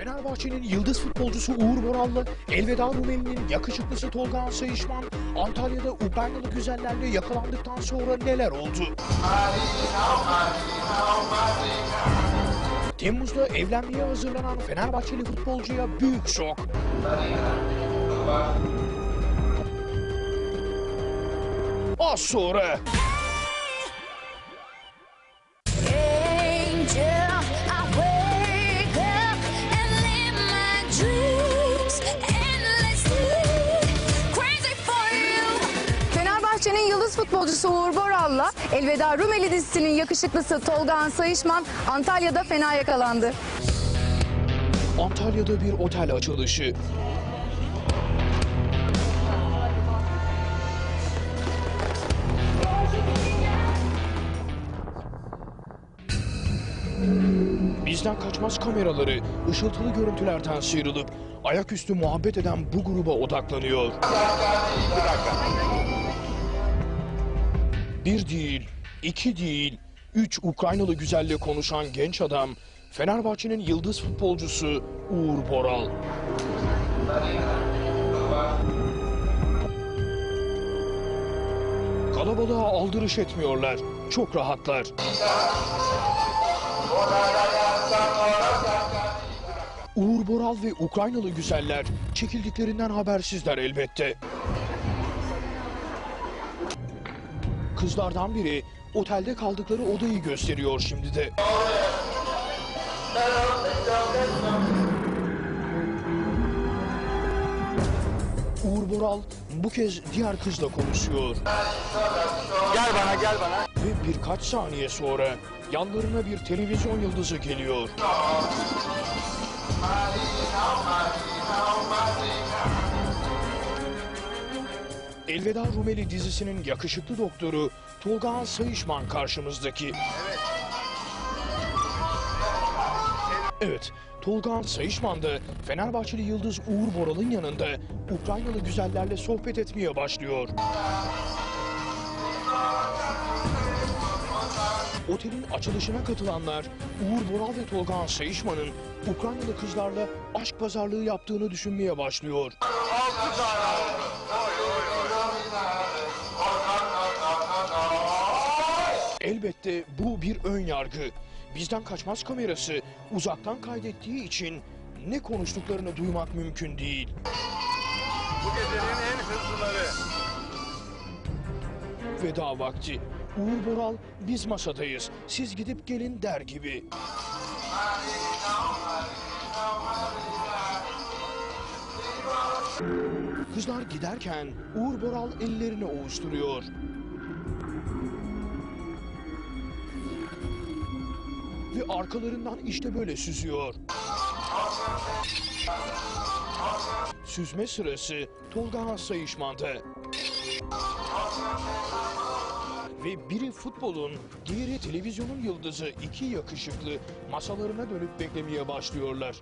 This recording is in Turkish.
Fenerbahçe'nin yıldız futbolcusu Uğur Boral'la Elveda Rumeli'nin yakışıklısı Tolga Sayışman Antalya'da Ukraynalı güzellerle yakalandıktan sonra neler oldu? Temmuz'da evlenmeye hazırlanan Fenerbahçeli futbolcuya büyük şok. Az sonra Fenerbahçe'nin yıldız futbolcusu Uğur Boral'la Elveda Rumeli dizisinin yakışıklısı Tolgahan Sayışman Antalya'da fena yakalandı. Antalya'da bir otel açılışı. Bizden kaçmaz kameraları ışıltılı görüntülerden sıyrılıp ayaküstü muhabbet eden bu gruba odaklanıyor. Bir değil, iki değil, üç Ukraynalı güzelle konuşan genç adam Fenerbahçe'nin yıldız futbolcusu Uğur Boral. Kalabalığa aldırış etmiyorlar, çok rahatlar. Uğur Boral ve Ukraynalı güzeller çekildiklerinden habersizler elbette. Kızlardan biri otelde kaldıkları odayı gösteriyor şimdi de. Uğur Boral bu kez diğer kızla konuşuyor. Gel bana gel bana. Ve birkaç saniye sonra yanlarına bir televizyon yıldızı geliyor. Elveda Rumeli dizisinin yakışıklı doktoru Tolga Sayışman karşımızdaki. Evet, Tolga Sayışman da Fenerbahçeli Yıldız Uğur Boral'ın yanında Ukraynalı güzellerle sohbet etmeye başlıyor. Otelin açılışına katılanlar Uğur Boral ve Tolga Sayışman'ın Ukraynalı kızlarla aşk pazarlığı yaptığını düşünmeye başlıyor. Altı tane Elbette bu bir ön yargı. Bizden kaçmaz kamerası uzaktan kaydettiği için ne konuştuklarını duymak mümkün değil. Bu gecenin en hızlıları. Veda vakti. Uğur Boral biz masadayız. Siz gidip gelin der gibi. Kızlar giderken Uğur Boral ellerini ovuşturuyor. Ve arkalarından işte böyle süzüyor. Süzme sırası Tolga Sayışman'da. Ve biri futbolun, diğeri televizyonun yıldızı iki yakışıklı masalarına dönüp beklemeye başlıyorlar.